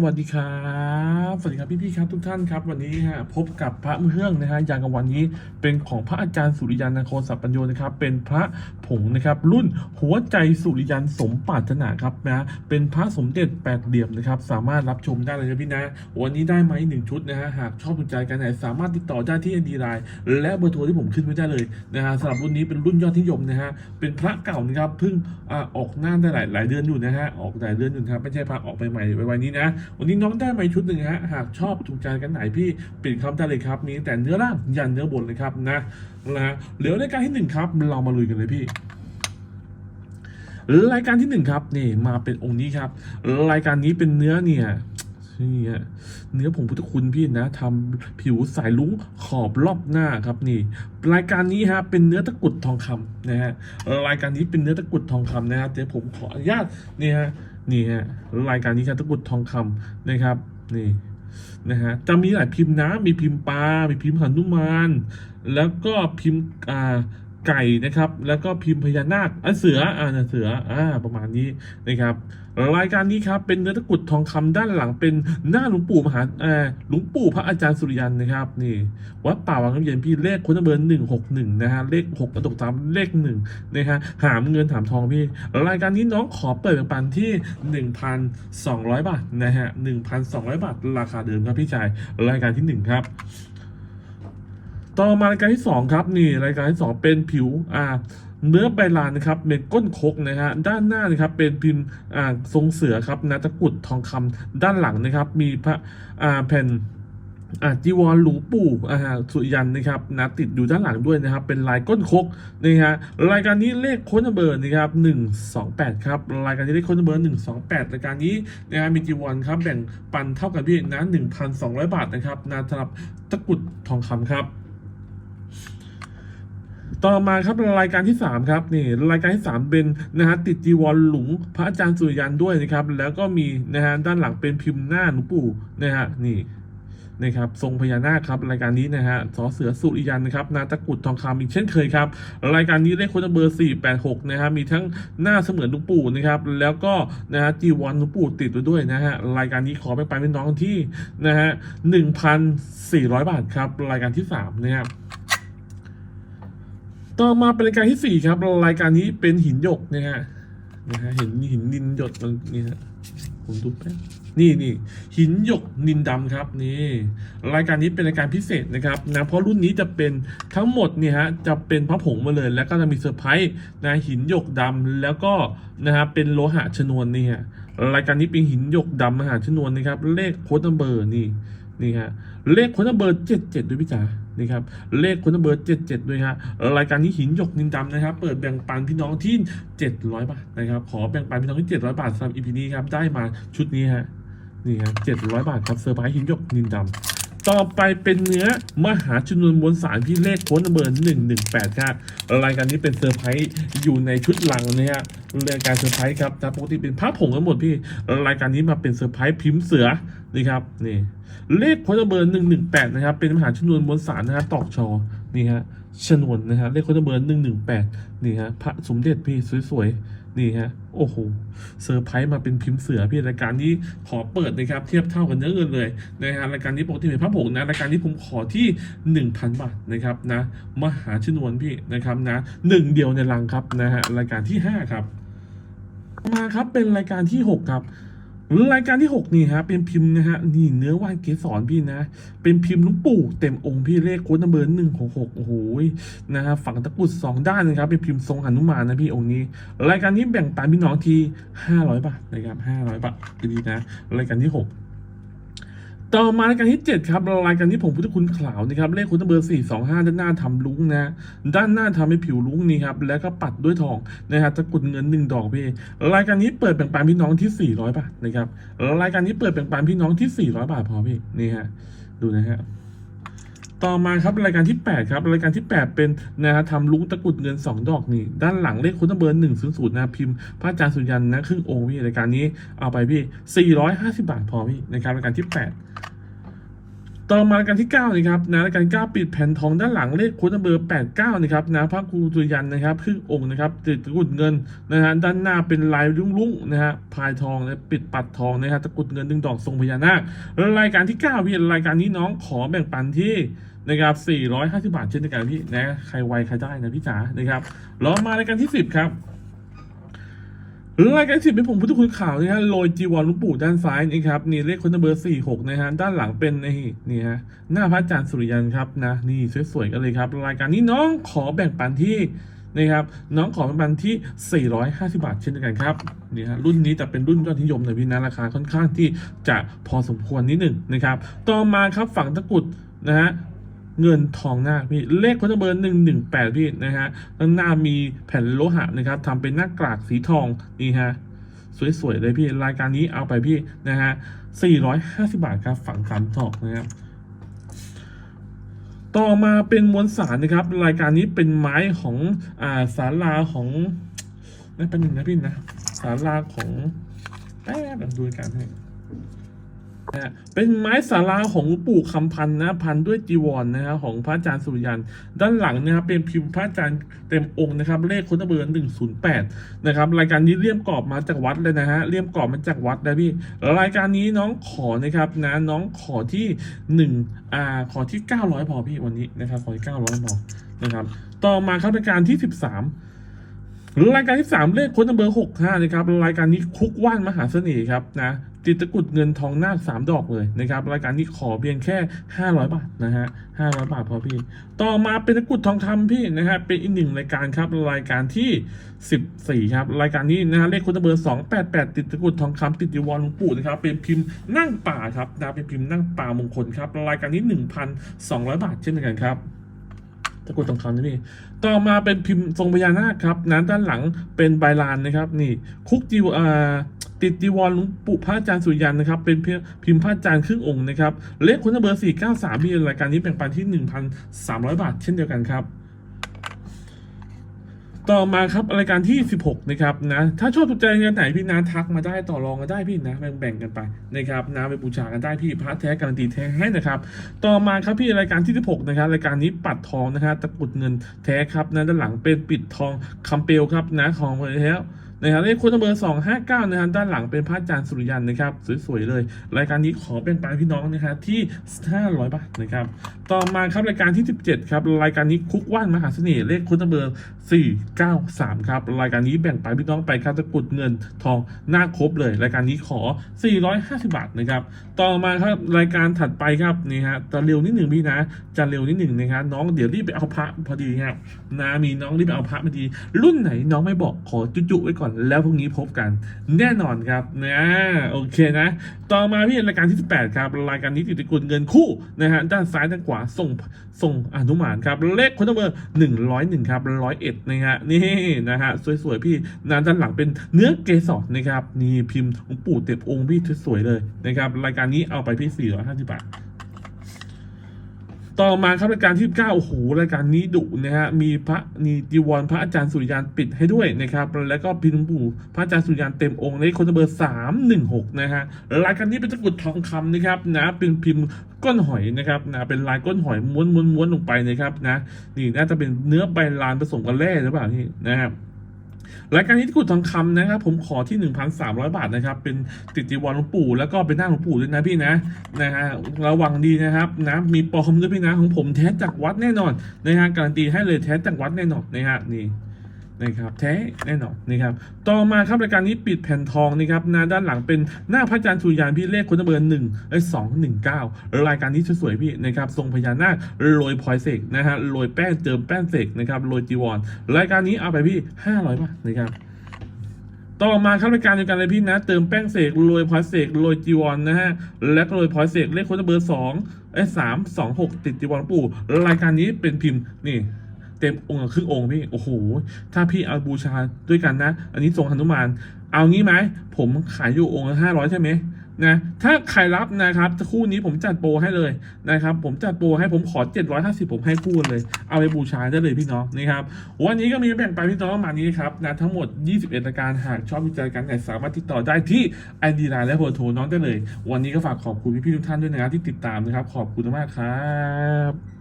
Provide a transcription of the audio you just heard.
สวัสดีครับ สวัสดีครับพี่ๆครับทุกท่านครับ วันนี้ฮะพบกับพระเครื่องนะฮะอย่างกับวันนี้เป็นของพระอาจารย์สุริยันนาโคสัพปัญโยนะครับ เป็นพระผงนะครับ รุ่นหัวใจสุริยันสมปรารถนาครับนะเป็นพระสมเด็จแปดเหลี่ยมนะครับ สามารถรับชมได้เลยนะพี่นะ วันนี้ได้ไหมหนึ่งชุดนะฮะหากชอบถูกใจกันไหนสามารถติดต่อได้ที่ ND Line และเบอร์โทรที่ผมขึ้นไว้ได้เลยนะฮะสำหรับรุ่นนี้เป็นรุ่นยอดนิยมนะฮะเป็นพระเก่านะครับเพิ่งออกหน้าได้หลายหลายเดือนอยู่นะฮะออกหลายเดือนอยู่ครับไม่ใช่พระออกใหม่ๆไวๆนี้นะวันนี้น้องได้มาชุดหนึ่งฮะหากชอบถูกใจกันไหนพี่ปิดคำได้เลยครับมีแต่เนื้อล่างยันเนื้อบนเลยครับนะนะฮะเหลือรายการที่หนึ่งครับเรามาลุยกันเลยพี่รายการที่หนึ่งครับนี่มาเป็นองค์นี้ครับ รายการนี้เป็นเนื้อเนี่ย นี่ฮะเนื้อผงพุทธคุณพี่นะทำผิวสายลุ้งขอบรอบหน้าครับนี่รายการนี้ฮะเป็นเนื้อตะกุดทองคำนะฮะรายการนี้เป็นเนื้อตะกุดทองคำนะฮะเดี๋ยวผมขออนุญาตนี่ฮะนี่ฮะรายการนี้ครับตะกุดทองคำนะครับนี่นะฮะจะมีหลายพิมพ์นะมีพิมพ์ปลา มีพิมพ์หนุมาน แล้วก็พิมพ์อ่า ไก่นะครับ แล้วก็พิมพ์พญานาคอะเสืออ่าเสืออ่าประมาณนี้นะครับ รายการนี้ครับเป็นเนื้อตะกุดทองคำด้านหลังเป็นหน้าหลวงปู่มหาอ่อหลวงปู่พระอาจารย์สุริยันนะครับนี่วัดป่าวังน้ำเย็นพี่เลขคนเบอร์หนึ่งหกหนึ่งนะฮะเลขหกกระดกสามเลขหนึ่งนะฮะหามเงินถามทองพี่ รายการนี้น้องขอเปิดแบ่งปันที่หนึ่งพันสองร้อยบาทนะฮะหนึ่งพันสองร้อยบาทราคาเดิมครับพี่ชายรายการที่หนึ่งครับ ต่อมารายการที่สองครับนี่รายการที่สองเป็นผิวอ่าเนื้อใบลานนะครับเป็นก้นคกนะฮะด้านหน้านะครับเป็นพิมพ์อ่าทรงเสือครับนะตะกุดทองคำด้านหลังนะครับ มีพระอ่าแผ่นอ่าจีวรหลวงปู่อ่าสุยันนะครับนะติดอยู่ด้านหลังด้วยนะครับ เป็นลายก้นคกนะฮะรายการนี้เลขค้ดเบอร์นะครับหนึ่งสองแปดครับรายการนี้เลขค้ดเบอร์หนึ่งสองแปดรายการนี้นะฮะมีจีวรครับแบ่งปันเท่ากันพี่นะหนึ่งพันสองร้อยบาทนะครับนะสำหรับตะกุดทองคำครับ ต่อมาครับรายการที่ 3 ครับนี่รายการที่ 3 เป็นนะฮะติดจีวรหลวงพระอาจารย์สุริยันด้วยนะครับ แล้วก็มีนะฮะด้านหลังเป็นพิมพ์หน้าหลวงปู่นะฮะนี่นะครับทรงพญานาคครับรายการนี้นะฮะสอเสือสุริยันนะครับนาตะกุดทองคำอีกเช่นเคยครับ รายการนี้เลขโค้ดเบอร์ 486 นะฮะมีทั้งหน้าเสมือนหลวงปู่นะครับแล้วก็นะฮะจีวรหลวงปู่ติดไว้ด้วยนะฮะรายการนี้ขอไปไปเป็นน้องที่นะฮะ1,400 บาทครับรายการที่3นะครับ ต่อมาเป็นรายการที่สี่ครับ รายการนี้เป็นหินหยกนะฮะนะฮะเห็นหินนินหยดมันนี่ฮะผมดูแป๊บนี่นี่หินหยกนินดำครับนี่รายการนี้เป็นรายการพิเศษนะครับนะเพราะรุ่นนี้จะเป็นทั้งหมดเนี่ยฮะจะเป็นพระผงมาเลยแล้วก็จะมีเซอร์ไพรส์นะหินหยกดำแล้วก็นะฮะเป็นโลหะชนวนนี่ฮะรายการนี้เป็นหินหยกดำมหาชนวนนะครับ เลขโค้ดนัมเบอร์นี่นี่ฮะเลขโค้ดนัมเบอร์เจ็ดเจ็ดด้วยพี่จ๋า นี่ครับเลขคนเบอร์เจ็ดเจ็ดด้วยฮะรายการนี้หินหยกนินดำนะครับ เปิดแบ่งปันพี่น้องที่เจ็ดร้อยบาทนะครับขอแบ่งปันพี่น้องที่เจ็ดร้อยบาทสำหรับอีพีนี้ครับได้มาชุดนี้ฮะนี่ครับเจ็ดร้อยบาทครับเซอร์ไพรส์หินหยกนินดำต่อไปเป็นเนื้อมหาชนวนมวลสารพี่เลขโค้ดเบอร์หนึ่งหนึ่งแปดครับรายการนี้เป็นเซอร์ไพรส์อยู่ในชุดหลังนะฮะรายการเซอร์ไพรส์ครับแต่ปกติเป็นผ้าผงทั้งหมดพี่ รายการนี้มาเป็นเซอร์ไพรส์พิมพ์เสือ นี่ครับนี่เลขโคดเบอร์หนึ่งหนึ่งแปดนะครับเป็นมหาชนวนมวลสารนะฮะตอกชอนี่ฮะชนวนนะฮะเลขโคดเบอร์หนึ่งหนึ่งแปดนี่ฮะพระสมเด็จพี่สวยๆนี่ฮะโอ้โหเซอร์ไพรส์มาเป็นพิมพ์เสือพี่รายการนี้ขอเปิดนะครับเทียบเท่ากันเนื้อเงินเลยนะฮะรายการนี้ปกติเป็นพระผงนะรายการนี้ผมขอที่หนึ่งพันบาทนะครับนะมหาชนวนพี่นะครับนะหนึ่งเดียวในรังครับนะฮะรายการที่ห้าครับ มาครับเป็นรายการที่หกครับ รายการที่ 6 นี่ฮะเป็นพิมพ์นะฮะนี่เนื้อว่านเกสรพี่นะ เป็นพิมพ์ลุงปู่เต็มองค์พี่เลขโค้ดนัมเบอร์หนึ่งหกหกโอ้โหนะฮะฝั่งตะกุดสองด้านนะครับเป็นพิมพ์ทรงหนุมานนะพี่องค์นี้ รายการนี้แบ่งปันพี่น้องทีห้าร้อยบาทนะครับห้าร้อยบาทดีนะรายการที่หก ต่อมารายการที่ 7 ครับรายการที่ผมพุทธคุณขาวนะครับเลขคุณเบอร์ 4 2 5 ด้านหน้าทำลุ้งนะ ด้านหน้าทำให้ผิวลุ้งนี่ครับแล้วก็ปัดด้วยทองนะฮะตะกุดเงินหนึ่งดอกพี่รายการนี้เปิดแบ่งปันพี่น้องที่ 400 บาทนะครับรายการนี้เปิดแบ่งปันพี่น้องที่ 400 บาทพอพี่นี่ฮะดูนะฮะ ต่อมาครับรายการที่ 8 ครับ รายการที่ 8 เป็นนะฮะทำลุงตะกุดเงิน 2 ดอกนี่ ด้านหลังเลขคุณเบอร์หนึ่งศูนย์ศูนย์นะพิมพ์พระอาจารย์สุยันนะครึ่งองค์พี่รายการนี้เอาไปพี่450 บาทพอพี่นะครับรายการที่ 8 ต่อมารายการที่9นะครับนะรายการ9ปิดแผ่นทองด้านหลังเลขโค้ดเบอร์89นะครับนะพระครูสุยันนะครับครึ่งองค์นะครับติดตะกุดเงินนะฮะด้านหน้าเป็นลายลุ่งๆนะฮะพายทองและปิดปัดทองนะฮะตะกุดเงินดึงดอกทรงพญานาคแล้วรายการที่9พี่รายการนี้น้องขอแบ่งปันที่นะครับ450 บาทเช่นเดียวกันพี่นะใครไวใครได้นะพี่จ๋านะครับแล้วมารายการที่ 10 ครับ รายการสิบเป็นผมพุทธคุณข่าวนะฮะโรยจีวรลุงปู่ด้านซ้ายนี่ครับนี่เลขคนเบอร์สี่หกนะฮะด้านหลังเป็นนี่นี่ฮะหน้าพระอาจารย์สุริยันครับนะนี่สวยๆกันเลยครับ รายการนี้น้องขอแบ่งปันที่นะครับน้องขอแบ่งปันที่ 450 บาทเช่นเดียวกันครับนี่ฮะรุ่นนี้แต่เป็นรุ่นยอดนิยมเลยพี่นะราคาค่อนข้างที่จะพอสมควรนิดหนึ่งนะครับ ต่อมาครับฝั่งตะกุดนะฮะ เงินทองน้าพี่เลขคนเบอร์หนึ่งหนึ่งแปดพี่นะฮะด้านหน้ามีแผ่นโลหะนะครับทำเป็นหน้ากากสีทองนี่ฮะสวยๆเลยพี่รายการนี้เอาไปพี่นะฮะสี่ร้อยห้าสิบาทครับฝังสามทอกนะครับต่อมาเป็นมวลสารนะครับ รายการนี้เป็นไม้ของอ่าศาลาของนั่นเป็นหนึ่งนะพี่นะศาลาของแป๊บดูกันให้ นะเป็นไม้สาราของปู่คำพันนะพันด้วยจีวรนะฮะของพระอาจารย์สุริยัน ด้านหลังนะครับเป็นพิมพ์พระอาจารย์เต็มองค์นะครับเลขคนเบอร์หนึ่งศูนย์แปดนะครับรายการนี้เลี่ยมกรอบมาจากวัดเลยนะฮะเลี่ยมกรอบมาจากวัดนะพี่รายการนี้น้องขอนะครับนะน้องขอที่หนึ่งอ่าขอที่เก้าร้อยพอพี่วันนี้นะครับขอที่เก้าร้อยพอนะครับต่อมาครับรายการที่สิบสามรายการที่สามเลขค้นเบอร์หกห้านะครับรายการนี้คุกว่านมหาเสน่ห์ครับนะ ติดตะกุดเงินทองนาคสามดอกเลยนะครับ รายการนี้ขอเพียงแค่ห้าร้อยบาทนะฮะห้าร้อยบาทพอพี่ ต่อมาเป็นตะกุดทองคำพี่นะฮะเป็นอีกหนึ่งรายการครับรายการที่สิบสี่ครับ รายการนี้นะฮะเลขค้นเบอร์สองแปดแปดติดตะกุดทองคำติดจีวรหลวงปู่นะครับเป็นพิมพ์นั่งป่าครับนะเป็นพิมพ์นั่งป่ามงคลครับรายการนี้หนึ่งพันสองร้อยบาทเช่นเดียวกันครับตะกุดทองคำนะพี่ต่อมาเป็นพิมพ์ทรงพญานาคครับนั้นด้านหลังเป็นใบลานนะครับ นี่คุกจีวอ่า ติดจีวรหลวงปู่พระอาจารย์สุริยันนะครับ เป็นพิมพ์พระอาจารย์ครึ่งองค์นะครับ เลขคุณเบอร์สี่เก้าสามพี่รายการนี้แบ่งปันที่หนึ่งพันสามร้อยบาท เช่นเดียวกันครับ ต่อมาครับรายการที่ 16 นะครับนะ ถ้าชอบถูกใจงานไหนพี่นะทักมาได้ต่อรองกันได้พี่นะแบ่งๆกันไปนะครับนะไปบูชากันได้พี่พระแท้การันตีแท้ให้นะครับ ต่อมาครับพี่รายการที่ 16 นะครับรายการนี้ปัดทองนะครับตะกุดเงินแท้ครับนะด้านหลังเป็นปิดทองคำเปลวครับนะทองไปแล้ว นะครับเลขคุณเบอร์สองห้าเก้านะครับด้านหลังเป็นพระอาจารย์สุริยันนะครับสวยๆเลย รายการนี้ขอเป็นปายพี่น้องนะครับที่ห้าร้อยบาทนะครับต่อมาครับรายการที่สิบเจ็ดครับรายการนี้คุกว่านมหาเสน่ห์เลขคุณเบอร์ 493 ครับ รายการนี้แบ่งปันพี่น้องไปครับตะกุดเงินทองหน้าครบเลย รายการนี้ขอ 450 บาทนะครับ ต่อมาครับรายการถัดไปครับนี่ฮะจะเร็วนิดหนึ่งพี่นะ จะเร็วนิดหนึ่งนะครับน้องเดี๋ยวรีบไปเอาพระพอดีครับนะมีน้องรีบไปเอาพระพอดี รุ่นไหนน้องไม่บอกขอจุๆไว้ก่อน แล้วพรุ่งนี้พบกัน แน่นอนครับนะโอเคนะ ต่อมาพี่รายการที่ 18 ครับ รายการนี้ติดตะกุดเงินคู่นะฮะด้านซ้ายด้านขวาส่งส่งอนุมานครับเลขคนเบอร์101ครับ101นะฮะนี่นะฮะสวยๆพี่นะด้านหลังเป็นเนื้อเกสรนะครับนี่พิมพ์ปู่เต็บองค์พี่สวยๆเลยนะครับรายการนี้เอาไปพี่450บาท ต่อมาครับรายการที่9โอ้โหรายการนี้ดุนะฮะมีพระมีจีวรพระอาจารย์สุริยันปิดให้ด้วยนะครับแล้วก็พิมพ์ปู่พระอาจารย์สุริยันเต็มองค์ในคนเบอร์สามหนึ่งหกนะฮะรายการนี้เป็นตะกรุดทองคำนะครับนะเป็นพิมพ์ก้นหอยนะครับนะเป็นลายก้นหอยม้วนม้วนม้วนลงไปนะครับนะนี่น่าจะเป็นเนื้อใบลานผสมกับแร่หรือเปล่านี่นะครับ รายการนี้ที่กุดทองคำนะครับ ผมขอที่ 1,300 บาทนะครับ เป็นติดจีวรหลวงปู่แล้วก็เป็นหน้าหลวงปู่ด้วยนะพี่นะนะฮะระวังดีนะครับนะมีปลอมด้วยพี่นะของผมแท้จากวัดแน่นอนนะฮะการันตีให้เลยแท้จากวัดแน่นอนนะฮะนี่ นะครับแท้แน่นอนนะครับต่อมาครับรายการนี้ปิดแผ่นทองนะครับหน้าด้านหลังเป็นหน้าพระอาจารย์สุริยานพี่เลขคนเบอร์หนึ่งไอ้สองหนึ่งเก้ารายการนี้สวยๆพี่นะครับทรงพญานาคโรยพลอยเสกนะฮะโรยแป้งเจิมแป้งเสกนะครับโรยจีวรรายการนี้เอาไปพี่500บาทนะครับต่อมาครับรายการเดียวกันเลยพี่นะ เติมแป้งเสกโรยพลอยเสกโรยจีวรนะฮะและก็โรยพลอยเสกเลขคนเบอร์สองไอ้สามสองหกติดจีวรปู่รายการนี้เป็นพิมพ์นี่ เต็มองค์กับครึ่งองค์พี่โอ้โหถ้าพี่เอาบูชาด้วยกันนะ อันนี้ทรงหนุมาน เอางี้ไหมผมขายอยู่องค์ห้าร้อยใช่ไหมนะถ้าใครรับนะครับคู่นี้ผมจัดโปรให้เลยนะครับ ผมจัดโปรให้ผมขอ 750 ผมให้คู่เลย เอาไปบูชาได้เลยพี่น้องนะครับวันนี้ก็มีแบ่งไปพี่น้องมานี้ครับนะทั้งหมด 21รายการหากชอบวิจัยกันเนี่ยสามารถติดต่อได้ที่ ID Line และเบอร์โทรน้องได้เลย วันนี้ก็ฝากขอบคุณพี่ๆทุกท่านด้วยนะครับที่ติดตามนะครับ ขอบคุณมากครับ